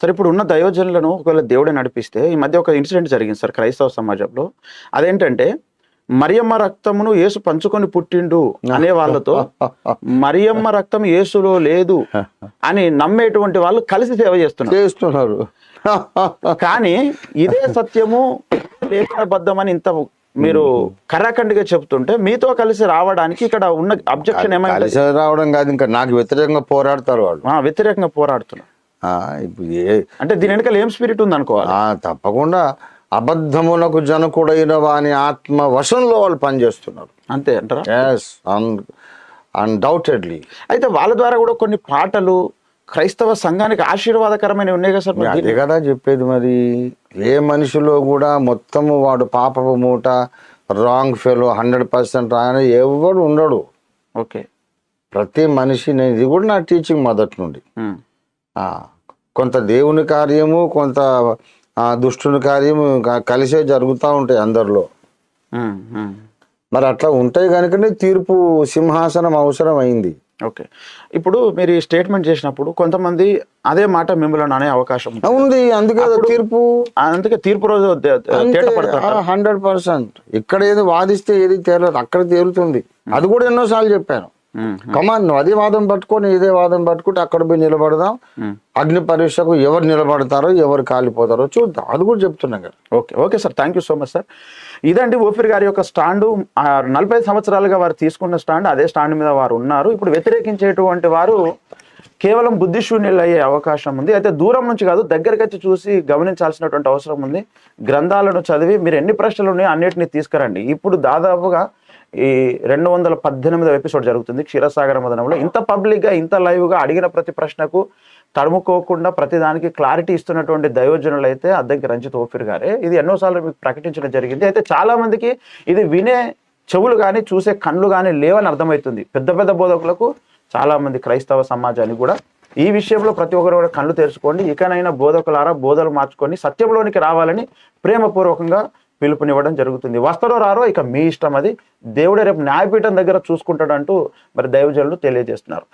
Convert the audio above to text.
సరే ఇప్పుడు ఉన్న దైవజనులను ఒకవేళ దేవుడే నడిపిస్తే ఈ మధ్య ఒక ఇన్సిడెంట్ జరిగింది సార్ క్రైస్తవ సమాజంలో. అదేంటంటే మరియమ్మ రక్తమును యేసు పంచుకొని పుట్టిండు అనే వాళ్ళతో మరియమ్మ రక్తం యేసులో లేదు అని నమ్మేటువంటి వాళ్ళు కలిసి సేవ చేస్తున్నారు. చేస్తున్నారు. కానీ ఇదే సత్యము లేఖనబద్ధమని ఇంత మీరు కరాఖండిగా చెప్తుంటే మీతో కలిసి రావడానికి ఇక్కడ ఉన్న అబ్జెక్షన్ ఏమైంది? కలిసి రావడం కాదు ఇంకా నాకు వ్యతిరేకంగా పోరాడతారు వాళ్ళు. వ్యతిరేకంగా పోరాడుతున్నారు. ఇప్పుడు ఏ అంటే దీని వెనకాల ఏం స్పిరిట్ ఉంది అనుకోవాలి తప్పకుండా అబద్ధములకు జనకుడైన వాని ఆత్మ వశంలో వాళ్ళు పనిచేస్తున్నారు. అంతే అంటారా? ఎస్ అన్డౌటెడ్లీ అయితే వాళ్ళ ద్వారా కూడా కొన్ని పాటలు క్రైస్తవ సంఘానికి ఆశీర్వాదకరమైన ఉన్నాయి కదా సార్ అదే కదా చెప్పేది మరి. ఏ మనిషిలో కూడా మొత్తము వాడు పాపపు మూట రాంగ్ ఫెలో హండ్రెడ్ పర్సెంట్ రాయని ఎవడు ఉండడు. ఓకే. ప్రతి మనిషి నేను ఇది కూడా నా టీచింగ్ మొదటి నుండి. కొంత దేవుని కార్యము కొంత దుష్టుని కార్యము కలిసే జరుగుతూ ఉంటాయి అందరిలో. మరి అట్లా ఉంటాయి కనుకనే తీర్పు సింహాసనం అవసరం అయింది ఓకే. ఇప్పుడు మీరు ఈ స్టేట్మెంట్ చేసినప్పుడు కొంతమంది అదే మాట మిమ్మల్ని అనే అవకాశం ఉంది. అందుకే తీర్పు. అందుకే తీర్పు రోజు హండ్రెడ్ పర్సెంట్. ఇక్కడ ఏది వాదిస్తే ఏది తేలదు అక్కడ తేలుతుంది. అది కూడా ఎన్నోసార్లు చెప్పాను. కమాన్ నువ్వు అదే వాదం పట్టుకొని ఇదే వాదం పట్టుకుంటే అక్కడ పోయి నిలబడదాం. అగ్ని పరీక్షకు ఎవరు నిలబడతారో ఎవరు కాలిపోతారో చూద్దాం. అది కూడా చెప్తున్నాం కదా. Okay okay sir. Thank you so much sir ఇదండి ఓఫిర్ గారి యొక్క స్టాండు. నలభై సంవత్సరాలుగా వారు తీసుకున్న స్టాండ్ అదే స్టాండ్ మీద వారు ఉన్నారు. ఇప్పుడు వ్యతిరేకించేటువంటి వారు కేవలం బుద్ధిశూన్యులు అయ్యే అవకాశం ఉంది. అయితే దూరం నుంచి కాదు దగ్గరికి వచ్చి చూసి గమనించాల్సినటువంటి అవసరం ఉంది. గ్రంథాలను చదివి మీరు ఎన్ని ప్రశ్నలు ఉన్నాయో అన్నిటిని తీసుకురండి. ఇప్పుడు దాదాపుగా ఈ రెండు వందల పద్దెనిమిదవ ఎపిసోడ్ జరుగుతుంది క్షీరసాగర మదనంలో ఇంత పబ్లిక్గా ఇంత లైవ్గా అడిగిన ప్రతి ప్రశ్నకు తడుముకోకుండా ప్రతిదానికి క్లారిటీ ఇస్తున్నటువంటి దయోజనులు అయితే అద్దంకి రంజిత్ ఓఫిర్ గారే. ఇది ఎన్నోసార్లు మీకు ప్రకటించడం జరిగింది. అయితే చాలామందికి ఇది వినే చెవులు కానీ చూసే కళ్ళు కానీ లేవని అర్థమవుతుంది. పెద్ద పెద్ద బోధకులకు చాలామంది క్రైస్తవ సమాజానికి కూడా. ఈ విషయంలో ప్రతి ఒక్కరు కూడా కళ్ళు తెరుచుకోండి. ఇకనైనా బోధకులారా బోధలు మార్చుకొని సత్యంలోనికి రావాలని ప్రేమపూర్వకంగా పిలుపునివ్వడం జరుగుతుంది. వస్తారో రారో ఇక మీ ఇష్టం అది. దేవుడే రేపు న్యాయపీఠం దగ్గర చూసుకుంటాడంటూ మరి దైవజనులు తెలియజేస్తున్నారు.